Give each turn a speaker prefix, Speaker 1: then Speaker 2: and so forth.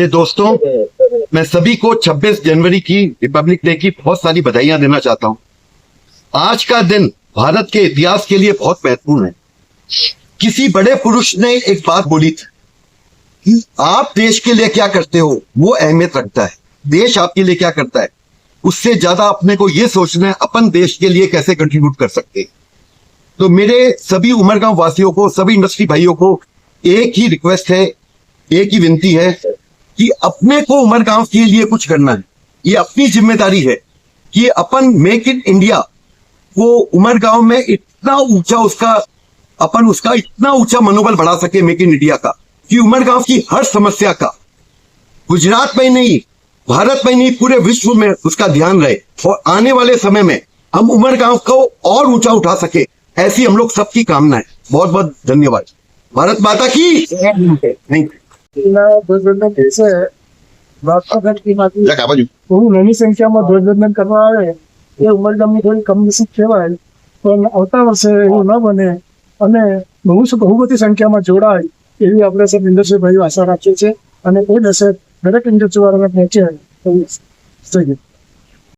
Speaker 1: ये दोस्तों मैं सभी को 26 जनवरी की रिपब्लिक डे की बहुत सारी बधाइयाँ देना चाहता हूँ। आज का दिन भारत के इतिहास के लिए बहुत महत्वपूर्ण है। किसी बड़े पुरुष ने एक बात बोली थी कि आप देश के लिए क्या करते हो वो अहमियत रखता है। देश आपके लिए क्या करता है उससे ज़्यादा अपने को ये सोचना है अपन देश के लिए कैसे कंट्रीब्यूट कर सकते हैं। तो मेरे सभी उमरगांव वासियों को सभी इंडस्ट्री भाइयों को एक ही रिक्वेस्ट है एक ही विनती है कि अपने को उमरगांव के लिए कुछ करना है। ये अपनी ज़िम्मेदारी है कि अपन मेक इन इंडिया को उमरगांव में इतना ऊँचा उसका अपन उसका इतना ऊँचा मनोबल बढ़ा सके मेक इन इंडिया का कि उमरगांव की हर समस्या का। गुजरात में नहीं भारत में नहीं पूरे विश्व में उसका ध्यान रहे। और आने वाले समय में हम उमरगांव को और ऊँचा उठा सके ऐसी हम लोग सबकी कामना है। बहुत बहुत धन्यवाद। भारत माता की थैंक यू
Speaker 2: ધ્વજવંદન. બહુ નાની સંખ્યામાં ધ્વજવંદન કરવા આવે એ ઉમરગામની થોડી કમનસીબ કહેવાય. પણ આવતા વર્ષે એવું ન બને અને બહુ બહુ બધી સંખ્યામાં જોડાય એવી આપણે સબ ઇન્ડસ્ટ્રી આશા રાખીએ છીએ. અને એ દશે દરેક ઇન્ડસ્ટ્રી વાળાને પહોંચે એવું થઈ ગયું